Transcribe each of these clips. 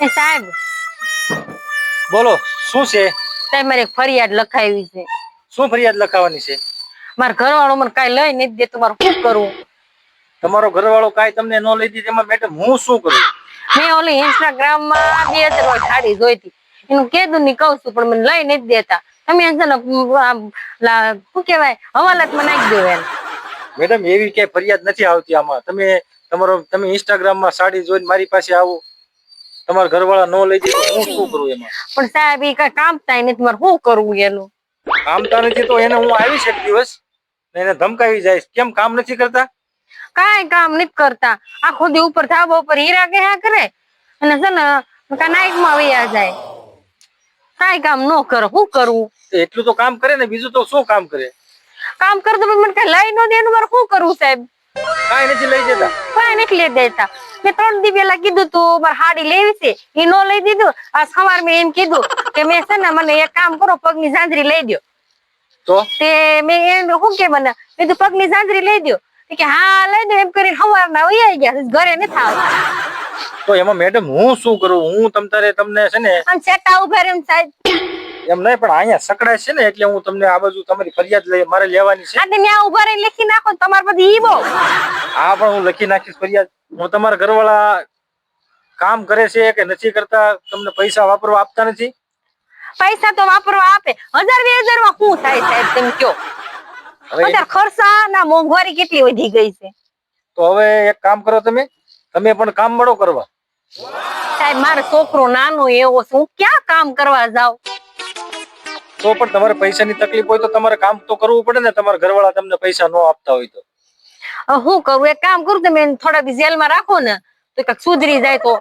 એ સાહેબ. બોલો શું છે? સાહેબ મારે ફરિયાદ લખાવી છે. શું ફરિયાદ લખાવાની છે? મારા ઘરવાળો મને કાઈ લઈ નથી દેતો તમારે શું કરવું તમારો ઘરવાળો કાઈ તમને ન લઈ દીધી એમાં મેડમ હું શું કરું? મેં ઓલી ઇન્સ્ટાગ્રામમાં બે ત્રણ સાડી જોઈ હતી એનું કેદું ની કહું છું પણ મને લઈ નથી દેતા. તમે શું કેવાય હવાલાતમાં નાખી દો એને. મેડમ એવી ક્યાંય ફરિયાદ નથી આવતી આમાં. તમે તમારો તમે ઇન્સ્ટાગ્રામમાં સાડી જોઈને મારી પાસે આવો. તમારા ઘરવાળા ન લઈ જાય હું શું કરું એમાં? પણ સાહેબ એ કઈ કામ થાય નથી મારે શું કરવું એનું? કામતા નથી તો એને હું આવી એક દિવસ એને ધમકાવી જાય કેમ કામ નથી કરતા? કાઈ કામ નથી કરતા. આખો દી ઉપર ધાબા ઉપર હીરા ગયા કરે? અને છે ને નાઈકમાં વયા જાય. કાંઈ કામ ન કરે શું કરવું? એટલું તો કામ કરે ને બીજું તો શું કામ કરે? કામ કરતો મને કઈ લઈ ન દે એનું મારે શું કરવું સાહેબ? કાંઈ નથી લઈ દેતા કઈ નથી લઈ દેતા મેં ત્રણ દી પેલા કીધું તું મારે હાડી લેવી છે. એ નો લઈ દીધું. આ સવાર મેં એમ કીધું કે મેં છે ને મને એક કામ કરો પગની ઝાંઝરી લઈ દ્યો. તો? તે મેં એમ શું કે મને? મેં પગની ઝાંઝરી લઈ દ્યો. કે હા લઈ દો એમ કરીને સવાર ના વહી ગયા ઘરે નથી આવતા. તો એમાં મેડમ હું શું કરું? હું તમ તારે તમને છે ને આમ સેટા ઊભા રહે સાહેબ. એમ નહીં પણ અહીંયા સકડાય છે ને એટલે હું તમને આ બાજુ તમારી ફરિયાદ લઈ મારે લેવાની છે. આ તમે આ ઊભા રહી લખી નાખો તમારે પછી ઈ આ પણ હું લખી નાખીશ ફરિયાદ. હું તમારા ઘરવાળા કામ કરે છે કે નથી કરતા તમને પૈસા વાપરવા આપતા નથી? પૈસા તો વાપરવા આપે. હજાર બે હજારમાં શું થાય સાહેબ તમે કયો અત્યારે ખર્ચા ના મોંઘવારી કેટલી વધી ગઈ છે? તો હવે એક કામ કરો તમે. તમે પણ કામ મળો કરવા. સાહેબ મારો છોકરો નાનો એવો છે. હું ક્યાં કામ કરવા જાઉં? તો પણ તમારે પૈસાની તકલીફ હોય તો તમારે કામ તો કરવું પડે ને. તમારા ઘરવાળા તમને પૈસા ન આપતા હોય તો. હું કરું? એક કામ કરું તમે થોડા દી જેલમાં રાખો ને તો કંઈક સુધરી જાય તો.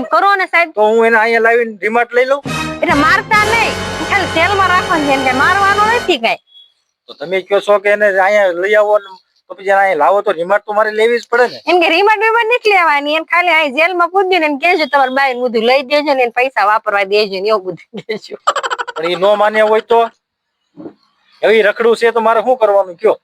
એમ કરો ને સાહેબ. તો હું એને અહીંયા લાવીને રિમાન્ડ લઈ લઉં? એટલે મારતા નહીં. ખાલી જેલમાં રાખવાનું છે એને મારવાનો નથી કઈ. તો તમે કહો છો કે એને અહીંયા લઈ આવો તો પછી અહીંયા લાવો તો રિમાન્ડ તો મારે લેવી જ પડે ને. એમ કે રિમાન્ડ વિમાન્ડ નથી લેવાની. એમ ખાલી અહીં જેલમાં પૂછજો ને એમ કેજો તમારે બાઈ બધું લઈ દેજો ને એને પૈસા વાપરવા દેજો ને એવું બધું કહેજો. પણ એ નો માન્યા હોય તો? એવી રખડું છે તો મારે શું કરવાનું? કયો?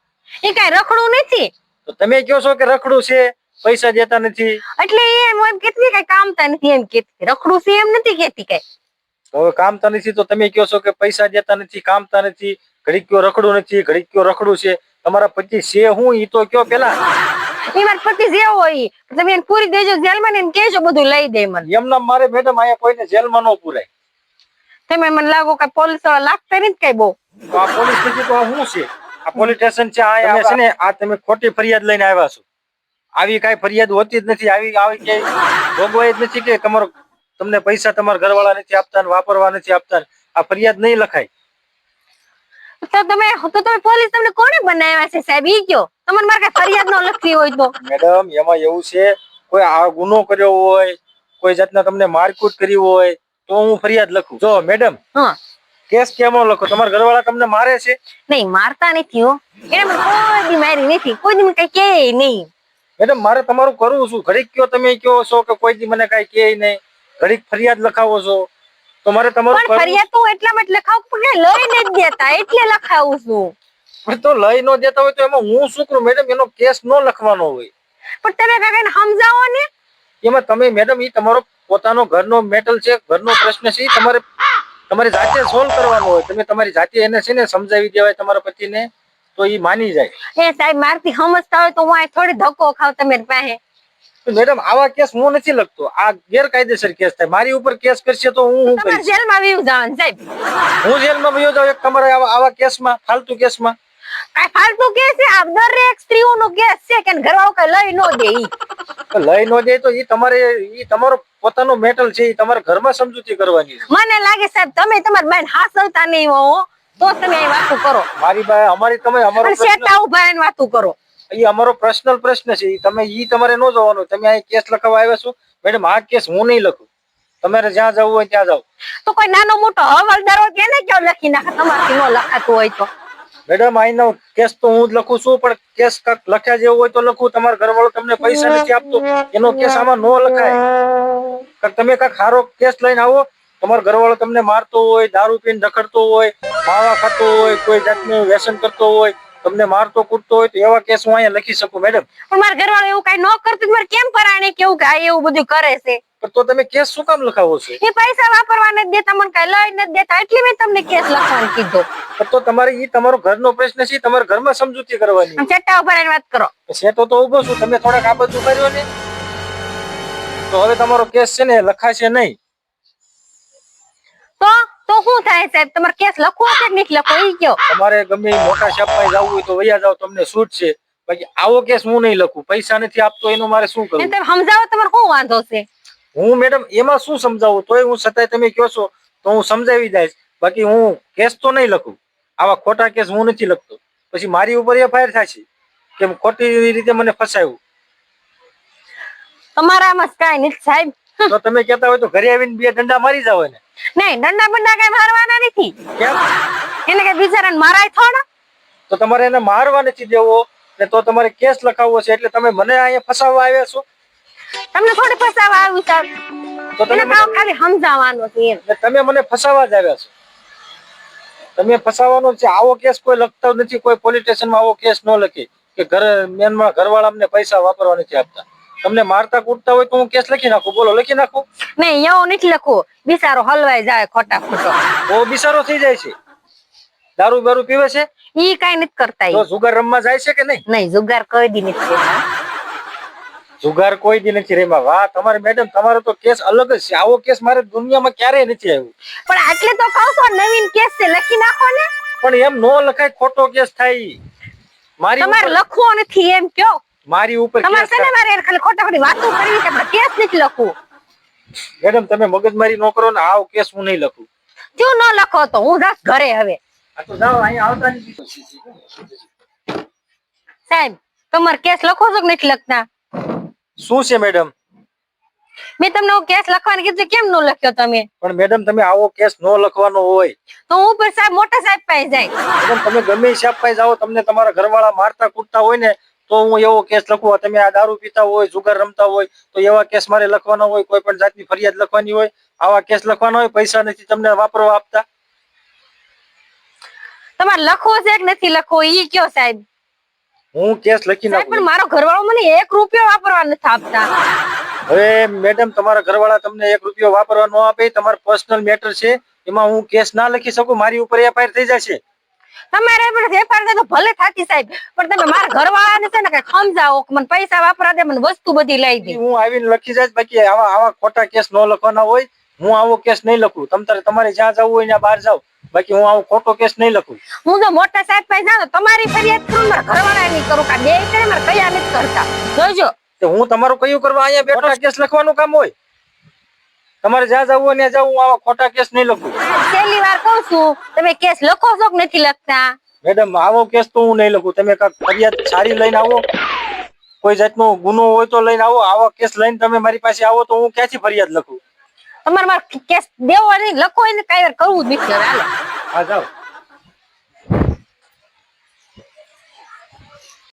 એ કઈ રખડું નથી. તો તમે કહો છો કે રખડું છે પૈસા દેતા નથી. એટલે એ એમ એમ કેતી કઈ કામતા નથી એમ કેતી. રખડું છે એમ નથી કેતી કઈ. હવે કામતા નથી તો તમે કહો છો કે પૈસા દેતા નથી કામતા નથી. ઘડીક કયો રખડું નથી ઘડીક કયો રખડું છે. તમારા પતિ છે હું ઈ તો કયો પેલા? એ મારા પતિ જેવો હોય તમે એને પૂરી દેજો જેલમાં ને એને કેજો બધું લઈ દે મને. એમના મારે મેડમ અહીંયા કોઈને જેલમાં ન પુરાય. તમે મને લાગો કે પોલીસવાળા લાગતા નથી કઈ બહુ. તો આ પોલીસ સ્ટેશન તો શું છે? આ પોલીસ સ્ટેશન છે આ તમે છે ને આ તમે ખોટી ફરિયાદ લઈને આવ્યા છો. આવી કાંઈ ફરિયાદ હોતી જ નથી આવી આવી કે જોગવાઈ જ નથી કે તમારો તમને પૈસા તમારા ઘરવાળા નથી આપતા વાપરવા નથી આપતા આ ફરિયાદ નહીં લખાય. તો તમે તો તમે પોલીસ તમને કોને બનાવ્યા છે સાહેબ? ઈ કયો. તમને મારે કઈ ફરિયાદ ન લખવી હોય તો. મેડમ એમાં એવું છે કોઈ આ ગુનો કર્યો હોય કોઈ જાતના તમને મારકૂટ કરી હોય તો હું ફરિયાદ લખું. જો મેડમ હા. કેસ કેમો લખો? તમારા ઘરવાળા તમને મારે છે? નહીં મારતા નથી હો. એને મને કોઈ દી મારી નથી. કોઈ દી મને કઈ કે નહીં. મેડમ મારે તમારું કરવું શું? ઘડીક કયો તમે કયો છો કે કોઈ દી મને કઈ કે નહીં? ઘડીક ફરિયાદ લખાવો છો? તો મારે તમારું પણ ફરિયાદ તો એટલા માટે લખાવું પણ લઈ ન દેતા. એટલે લખાવું છું. પણ તો લઈ ન દેતા હોય તો એમાં હું શું કરું? મેડમ એનો કેસ ન લખવાનો હોય. પણ તમે કાકાને સમજાવો ને. એમાં તમે મેડમ એ તમારો પોતાનો ઘરનો મેટલ છે ઘરનો પ્રશ્ન છે તમારે તમારે જાતે સોલ્વ કરવાનો હોય. તમે તમારી જાતે એને છે ને સમજાવી દેવાય તમારા પતિને તો એ માની જાય. એ સાહેબ મારથી સમજતા હોય તો હું આ થોડી ધક્કો ખાવ તમે પાસે. મેડમ આવા કેસ હું નથી લખતો. આ ગેરકાયદેસર કેસ થાય. મારી ઉપર કેસ કરશે તો હું હું કરીશ? જેલમાં વીવું જવાનું સાહેબ. હું જેલમાં વયો જાઉં એક તમારા આવા કેસમાં ફાલતુ કેસમાં? કાંઈ ફાલતુ કેસ છે? આ દરેક સ્ત્રીઓનો કેસ છે કે ઘરવાળો કઈ લઈ ન દે ઈ. લઈ ન દે તો એ તમારે એ તમારો પોતાનો મેટલ છે એ તમારા ઘરમાં સમજૂતી કરવાની છે. મને લાગે સાહેબ તમે તમારી બેન હાસવતા નહીં હો. તો તમે એ વાતું કરો. મારી બાય અમારી તમે અમારો શેટા ઊભા એને વાતું કરો. એ અમારો પર્સનલ પ્રશ્ન છે. તમે ઈ તમારે નો જવાનો. તમે અહીં કેસ લખવા આવ્યા છો? મેડમ આ કેસ હું નહીં લખું. તમારે જ્યાં જવું હોય ત્યાં જાઓ. તો કોઈ નાનો મોટો હવાલદાર હોય તેને કયો લખી નાખે? તમારથી ન લખાતું હોય તો. મેડમ, આઈનો કેસ તો હું જ લખું છું, પણ કેસ કાક લખ્યા જેવો હોય તો લખું. તમારા ઘરવાળો તમને પૈસા નથી આપતો. એનો કેસ આમાં ન લખાય. તમે કાંઈક સારો કેસ લઈને આવો. તમારો ઘરવાળો તમને મારતો હોય, દારૂ પીને રખડતો હોય, માવા ખાતો હોય, કોઈ જાતનું વ્યસન કરતો હોય તમને મારતો કૂટતો હોય તો એવા કેસ હું અહીંયા લખી શકું મેડમ પણ મારા ઘરવાળો એવું કઈ ન કરતું મારે કેમ પરાણે કેવું કે આ એવું બધું કરે છે? તો તમે કેસ શું કામ લખાવો છો? એ પૈસા વાપરવા નથી દેતા મને કઈ લઈ નથી દેતા એટલે મેં તમને કેસ લખવાનું કીધો. તો તમારે ઈ તમારો ઘરનો પ્રશ્ન છે તમારા ઘરમાં સમજૂતી કરવાની. ચટ્ટા ઉપર વાત કરો. સેટો તો ઊભો છું તમે થોડાક આ બધું કર્યો ને. તો હવે તમારો કેસ છે ને લખાશે નહીં. તો તો શું થાય સાહેબ? તમારે કેસ લખવો છે કે નહીં લખવો? ઈ કયો તમારે ગમે મોટા શાપમાં જવું હોય તો વૈયા જાવ તમને છૂટ છે. બાકી આવો કેસ હું નહીં લખું. પૈસા નથી આપતો એનો મારે શું કરવું? તમે સમજાવો તમારે શું વાંધો છે? હું મેડમ એમાં શું સમજાવું? તોય હું છતાંય તમે કહો છો તો હું સમજાવી દઈશ. બાકી હું કેસ તો નહીં લખું. આવા ખોટા કેસ હું નથી લખતો. પછી મારી ઉપર એફઆઈઆર થશે કેમ ખોટી રીતે મને ફસાયું. તમારામાં કાંઈ નથી સાહેબ. તો તમે કહેતા હોય તો ઘરે આવીને બે ડંડા મારી જાવ ને નહીં ડંડા બંડા કઈ મારવાના નથી. કેમ? એને કઈ બિચારાને મારાય થોડા. તો તમારે એને મારવા નથી દેવો ને તો તમારે કેસ લખાવવો છે એટલે તમે મને અહીંયા ફસાવવા આવ્યા છો? તમને થોડી ફસાવવા આવ્યું સાહેબ. તો તમે કામ ખાલી સમજાવવાનો છે એમ. તમે મને ફસાવા જ આવ્યા છો. તમે ફસાવાનો છે. આવો કેસ કોઈ લખતો નથી. કોઈ પોલીસ સ્ટેશનમાં આવો કેસ ન લખે. કે ઘર મેનમાં ઘરવાળા અમને પૈસા વાપરવા નથી આપતા. તમને મારતા કૂટતા હોય તો હું કેસ લખી નાખું. બોલો લખી નાખું? નહીં એવું નથી લખવું બિચારો હલવાઈ જાય ખોટા ખોટો. તો બિસારો થઈ જાય છે. દારૂ બારૂ પીવે છે? ઈ કઈ નથી કરતા તો જુગાર રમવા જાય છે કે નહીં? નહીં જુગાર કોઈ દી નથી કરતા. જુગાર કોઈ દી નથી રેમા વાહ તમારે મેડમ તમારો તો કેસ અલગ જ છે. આવો કેસ મારે દુનિયામાં ક્યારેય નથી આવ્યો. પણ આટલે તો કહું છો નવીન કેસ છે લખી નાખો ને. પણ એમ નો લખાય ખોટો કેસ થાય મારી તમારે લખવો નથી એમ કયો? મારી ઉપર તમારે કેસ મારે ખાલી ખોટા ખોટી વાતો કરવી છે? પણ કેસ નથી લખવું. મેડમ તમે મગજમારી ન કરો ને આવો કેસ હું નહીં લખું. જો ન લખો તો હું જાસ ઘરે હવે. આ તો જાઓ અહીં આવતા સાહેબ તમાર કેસ લખો છો કે નથી લખતા? શું છે મેડમ? મેં તમને હું કેસ લખવાનું કીધું કેમ ન લખ્યો તમે? પણ મેડમ તમે આવો કેસ ન લખવાનો હોય. તો હું ઉપર સાહેબ મોટા સાહેબ પાસે જાય. મેડમ તમે ગમે સાહેબ પાસે જાઓ તમને તમારા ઘરવાળા મારતા કૂટતા હોય ને તો હું એવો કેસ લખું તમે આ દારૂ પીતા હોય જુગાર રમતા હોય તો એવા કેસ મારે લખવાના હોય કોઈ પણ જાતની ફરિયાદ લખવાની હોય આવા કેસ લખવાના હોય પૈસા નથી તમને વાપરવા આપતા. તમારે લખવો છે કે નથી લખવો? ઈ કયો સાહેબ? હું કેસ લખી નાખું. પણ મારો ઘરવાળો મને એક રૂપિયો વાપરવા નથી આપતા. હવે મેડમ તમારા ઘરવાળા તમને એક રૂપિયો વાપરવા ન આપે તમારો પર્સનલ મેટર છે એમાં હું કેસ ના લખી શકું? મારી ઉપર એફઆઈઆર થઈ જશે. તમારે પણ વેપાર થાય તો ભલે થાતી સાહેબ પણ તમે મારા ઘરવાળાને છે ને કઈ સમજાવો મને પૈસા વાપરા દે મને વસ્તુ બધી લઈ દે. હું આવીને લખી જાય બાકી આવા આવા ખોટા કેસ ન લખવાના હોય હું આવો કેસ નહીં લખું. તમ તારે તમારે જ્યાં જવું હોય ત્યાં બહાર જાવ બાકી હું આવો ખોટો કેસ નહીં લખું. હું જો મોટા સાહેબ પાસે જાઉં તમારી ફરિયાદ કરું મારા ઘરવાળા ની કરું કા બે કરે મારા કયા નથી કરતા. જોજો. હું તમારું કયું કરવા અહીંયા બેઠો કેસ લખવાનું કામ હોય? તમારે જ્યાં જવું હોય ત્યાં જવું આવા ખોટા કેસ નહીં લખું. પહેલી વાર કહું છું તમે કેસ લખો છો કે નથી લખતા? મેડમ આવો કેસ તો હું નહીં લખું. તમે કાંઈક ફરિયાદ સારી લઈને આવો. કોઈ જાતનો ગુનો હોય તો લઈને આવો. આવો કેસ લઈને તમે મારી પાસે આવો તો હું ક્યાંથી ફરિયાદ લખું? તમારે મારે કેસ દેવો નહીં લખો એને કઈ કરવું જ નથી હવે હાલો. હા જાઓ.